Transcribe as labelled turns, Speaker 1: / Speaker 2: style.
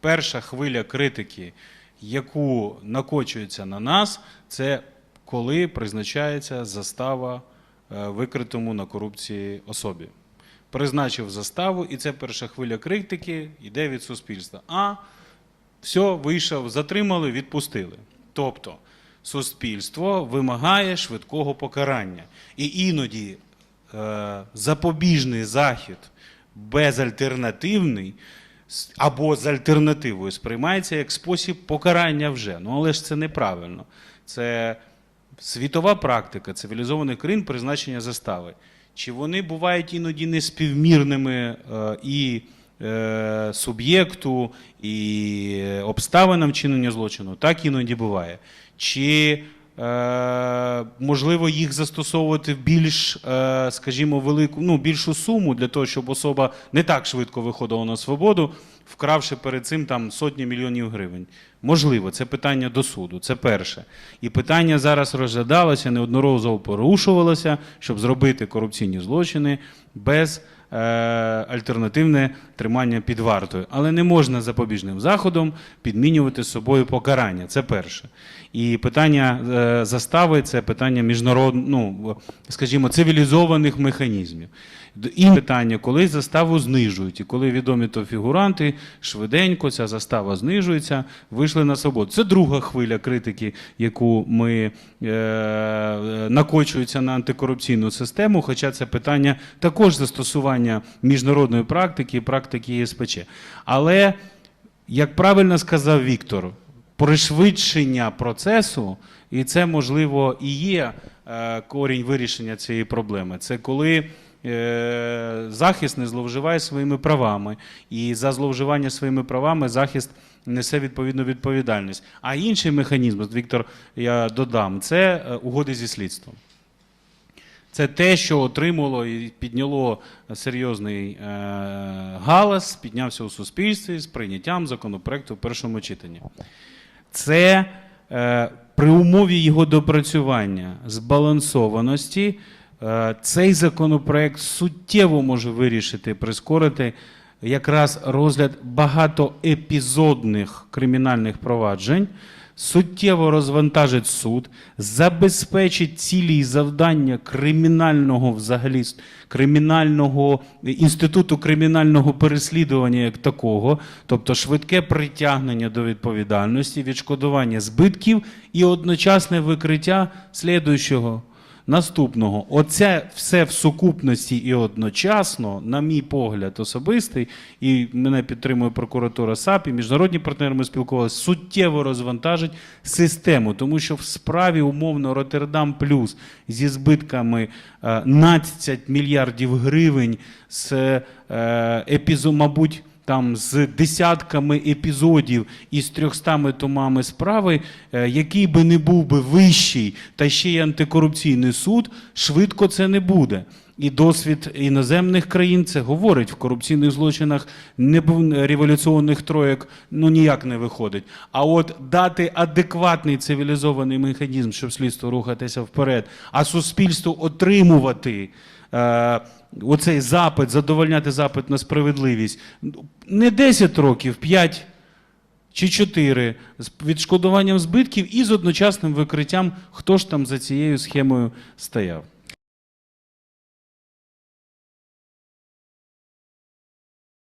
Speaker 1: перша хвиля критики, яку накочується на нас, це коли призначається застава е, викритому на корупції особі. Призначив заставу, і це перша хвиля критики йде від суспільства. А все, вийшов, затримали, відпустили. Тобто суспільство вимагає швидкого покарання. І іноді е, запобіжний захід безальтернативний або з альтернативою сприймається як спосіб покарання вже. Ну але ж це неправильно. Це світова практика цивілізованих країн призначення застави. Чи вони бувають іноді неспівмірними е, і е, суб'єкту, і обставинам чинення злочину? Так іноді буває. Чи е, можливо їх застосовувати в більш, е, скажімо, велику, ну, більшу суму для того, щоб особа не так швидко виходила на свободу, вкравши перед цим там сотні мільйонів гривень. Можливо, це питання до суду. Це перше. І питання зараз розглядалося, неодноразово порушувалося, щоб зробити корупційні злочини без е, альтернативне тримання під вартою. Але не можна запобіжним заходом підмінювати з собою покарання. Це перше. І питання е, застави це питання міжнародних, ну, скажімо, цивілізованих механізмів. І питання, коли заставу знижують, і коли відомі то фігуранти швиденько ця застава знижується, вийшли на свободу. Це друга хвиля критики, яку ми е, накочується на антикорупційну систему. Хоча це питання також застосування міжнародної практики, практики ЄСПЧ. Але як правильно сказав Віктор, пришвидшення процесу, і це можливо і є е, корінь вирішення цієї проблеми. Це коли е, захист не зловживає своїми правами, і за зловживання своїми правами захист несе відповідну відповідальність. А інший механізм, Віктор, я додам, це е, угоди зі слідством. Це те, що отримало і підняло серйозний е, галас, піднявся у суспільстві з прийняттям законопроекту в першому читанні. Це е, при умові його допрацювання, збалансованості, е, цей законопроект суттєво може вирішити, прискорити якраз розгляд багатоепізодних кримінальних проваджень, суттєво розвантажить суд, забезпечить цілі і завдання кримінального взагалі кримінального інституту кримінального переслідування як такого, тобто швидке притягнення до відповідальності, відшкодування збитків і одночасне викриття слідуючого. Наступного, оце все в сукупності і одночасно, на мій погляд, особистий, і мене підтримує прокуратура САП, і міжнародні партнери ми спілкувалися, суттєво розвантажить систему, тому що в справі умовно Роттердам Плюс зі збитками е, 12 мільярдів гривень з е, епізо, мабуть, там з десятками епізодів і з 300 томами справи, е, який би не був би вищий та ще й антикорупційний суд, швидко це не буде. І досвід іноземних країн це говорить в корупційних злочинах не революційних троєк ну ніяк не виходить. А от дати адекватний цивілізований механізм, щоб слідство рухатися вперед, а суспільство отримувати е, оцей запит, задовольняти запит на справедливість не 10 років, 5 чи 4 з відшкодуванням збитків і з одночасним викриттям, хто ж там за цією схемою стояв.